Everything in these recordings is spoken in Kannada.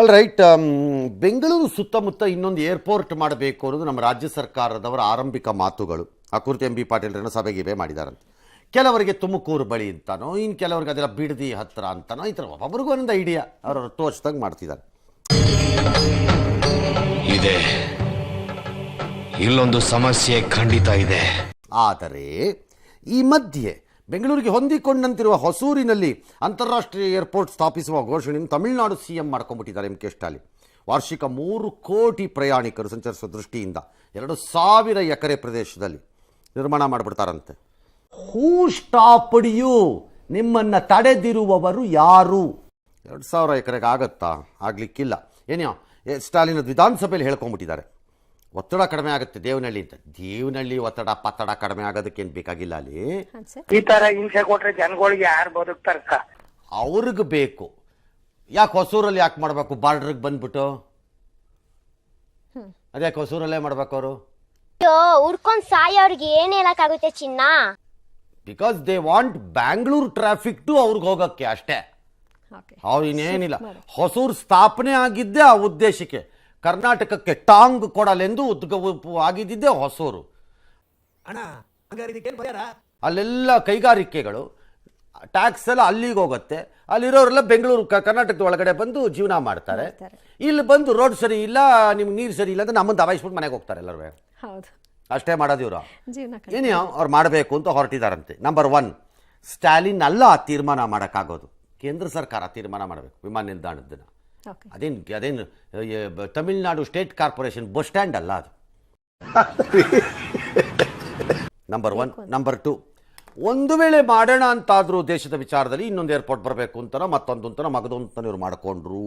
ಆಲ್ ರೈಟ್ ಬೆಂಗಳೂರು ಸುತ್ತಮುತ್ತ ಇನ್ನೊಂದು ಏರ್ಪೋರ್ಟ್ ಮಾಡಬೇಕು ಅನ್ನೋದು ನಮ್ಮ ರಾಜ್ಯ ಸರ್ಕಾರದವರ ಆರಂಭಿಕ ಮಾತುಗಳು. ಆ ಕುರಿತು ಎಂ ಬಿ ಪಾಟೀಲ್ರನ್ನ ಇವೆ ಮಾಡಿದಾರಂತೆ. ಕೆಲವರಿಗೆ ತುಮಕೂರು ಬಳಿ ಅಂತಾನೋ ಇನ್ನು ಕೆಲವರಿಗೆ ಅದೆಲ್ಲ ಬಿಡದಿ ಹತ್ತಿರ ಅಂತಾನೋ ಈ ಥರ ಒಬ್ಬೊಬ್ರಿಗೂ ಒಂದೊಂದು ಐಡಿಯಾ ಅವರು ತೋಚ್ದಂಗೆ ಮಾಡ್ತಿದ್ದಾರೆ. ಇದೆ. ಇಲ್ಲೊಂದು ಸಮಸ್ಯೆ ಖಂಡಿತ ಇದೆ. ಆದರೆ ಈ ಮಧ್ಯೆ ಬೆಂಗಳೂರಿಗೆ ಹೊಂದಿಕೊಂಡಂತಿರುವ ಹೊಸೂರಿನಲ್ಲಿ ಅಂತಾರಾಷ್ಟ್ರೀಯ ಏರ್ಪೋರ್ಟ್ ಸ್ಥಾಪಿಸುವ ಘೋಷಣೆಯನ್ನು ತಮಿಳುನಾಡು ಸಿಎಂ ಮಾಡ್ಕೊಂಡ್ಬಿಟ್ಟಿದ್ದಾರೆ ಎಂ ಕೆ ಸ್ಟಾಲಿನ್ ವಾರ್ಷಿಕ ಮೂರು ಕೋಟಿ ಪ್ರಯಾಣಿಕರು ಸಂಚರಿಸುವ ದೃಷ್ಟಿಯಿಂದ ಎರಡು ಸಾವಿರ ಎಕರೆ ಪ್ರದೇಶದಲ್ಲಿ ನಿರ್ಮಾಣ ಮಾಡಿಬಿಡ್ತಾರಂತೆ. ಹೂ ಸ್ಟಾಪಡಿಯು ನಿಮ್ಮನ್ನು ತಡೆದಿರುವವರು ಯಾರು? ಎರಡು ಸಾವಿರ ಎಕರೆಗೆ ಆಗತ್ತಾ? ಆಗಲಿಕ್ಕಿಲ್ಲ. ಏನ್ಯೋ ಸ್ಟಾಲಿನ ವಿಧಾನಸಭೆಯಲ್ಲಿ ಹೇಳ್ಕೊಂಡ್ಬಿಟ್ಟಿದ್ದಾರೆ. ಒತ್ತಡ ಕಡಿಮೆ ಆಗುತ್ತೆ ದೇವನಹಳ್ಳಿ ಅಂತ. ದೇವನಹಳ್ಳಿ ಒತ್ತಡ ಪತ್ತಡ ಕಡಿಮೆ ಆಗೋದಕ್ಕೇನು ಬೇಕಾಗಿಲ್ಲ ಅಲ್ಲಿ. ಈ ತರ ಹಿಂಸೆ ಕೊಟ್ರೆ ಜನಗಳಿಗೆ ಯಾರು ಬದುಕ್ತಾರ ಸರ್? ಅವ್ರಿಗೆ ಬೇಕು. ಯಾಕೆ ಹೊಸೂರಲ್ಲಿ ಯಾಕೆ ಮಾಡಬೇಕು? ಬಾರ್ಡ್ರಿಗೆ ಬಂದ್ಬಿಟ್ಟು. ಅದೇ ಹೊಸೂರಲ್ಲೇ ಮಾಡ್ಬೇಕು ಅವರು? ಅಯ್ಯೋ ಉರ್ಕೊಂಡ್ ಸಾಯೋರ್ಗೆ ಏನ್ ಹೇಳಕ್ಕಾಗುತ್ತೆ ಚಿನ್ನ? Because they want Bangalore traffic to ಅವ್ರಿಗೆ ಹೋಗೋಕ್ಕೆ ಅಷ್ಟೇ. ಅವ್ರು ಇನ್ನೇನಿಲ್ಲ. ಹೊಸೂರು ಸ್ಥಾಪನೆ ಆಗಿದ್ದೇ ಆ ಉದ್ದೇಶಕ್ಕೆ. ಕರ್ನಾಟಕಕ್ಕೆ ಟಾಂಗ್ ಕೊಡಲೆಂದು ಉದ್ಗವ ಆಗಿದ್ದಿದ್ದೇ ಹೊಸೂರು. ಅಲ್ಲೆಲ್ಲ ಕೈಗಾರಿಕೆಗಳು ಟ್ಯಾಕ್ಸ್ ಎಲ್ಲ ಅಲ್ಲಿಗೆ ಹೋಗುತ್ತೆ. ಅಲ್ಲಿರೋರೆಲ್ಲ ಬೆಂಗಳೂರು ಕರ್ನಾಟಕದ ಒಳಗಡೆ ಬಂದು ಜೀವನ ಮಾಡ್ತಾರೆ. ಇಲ್ಲಿ ಬಂದು ರೋಡ್ ಸರಿ ಇಲ್ಲ ನಿಮ್ಗೆ ನೀರು ಸರಿ ಇಲ್ಲ ಅಂತ ನಮ್ಮನ್ನು ದಬಾಯಿಸ್ಬಿಟ್ಟು ಮನೆಗೆ ಹೋಗ್ತಾರೆ ಎಲ್ಲರೂ. ಹೌದು. ಅಷ್ಟೇ ಮಾಡೋದು ಇವರು. ಜೀವನ ಏನೇ ಅವ್ರು ಮಾಡಬೇಕು ಅಂತ ಹೊರಟಿದಾರಂತೆ. ನಂಬರ್ ಒನ್ ಸ್ಟಾಲಿನ್ ಅಲ್ಲ ಆ ತೀರ್ಮಾನ ಮಾಡೋಕ್ಕಾಗೋದು. ಕೇಂದ್ರ ಸರ್ಕಾರ ತೀರ್ಮಾನ ಮಾಡಬೇಕು ವಿಮಾನ ನಿಲ್ದಾಣದ ಓಕೆ ಅದೇನು ಅದೇನು Tamil Nadu state corporation bus stand ಅಲ್ಲ ಅದು. ನಂಬರ್ ಒನ್ ನಂಬರ್ ಟು ಒಂದು ವೇಳೆ ಮಾಡೋಣ ಅಂತಾದರೂ ದೇಶದ ವಿಚಾರದಲ್ಲಿ ಇನ್ನೊಂದು ಏರ್ಪೋರ್ಟ್ ಬರಬೇಕು ಅಂತನೋ ಮತ್ತೊಂದು ಅಂತನೋ ಮಗದು ಅಂತ ಇವ್ರು ಮಾಡಿಕೊಂಡ್ರು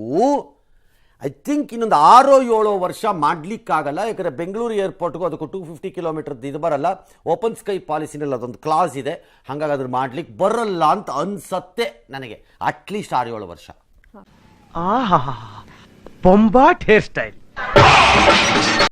ಐ ಥಿಂಕ್ ಇನ್ನೊಂದು ಆರೋ ಏಳೋ ವರ್ಷ ಮಾಡಲಿಕ್ಕಾಗಲ್ಲ. ಯಾಕಂದರೆ ಬೆಂಗಳೂರು ಏರ್ಪೋರ್ಟ್ಗೂ ಅದಕ್ಕೂ ಟೂ ಫಿಫ್ಟಿ ಕಿಲೋಮೀಟರ್ದು ಇದು ಬರಲ್ಲ. ಓಪನ್ ಸ್ಕೈ ಪಾಲಿಸಿನಲ್ಲಿ ಅದೊಂದು ಕ್ಲಾಸ್ ಇದೆ. ಹಾಗಾಗಿ ಅದ್ರ ಮಾಡ್ಲಿಕ್ಕೆ ಬರಲ್ಲ ಅಂತ ಅನ್ಸತ್ತೆ ನನಗೆ. ಅಟ್ಲೀಸ್ಟ್ ಆರು ಏಳು ವರ್ಷ. आहा बम्बा हेयर स्टाइल।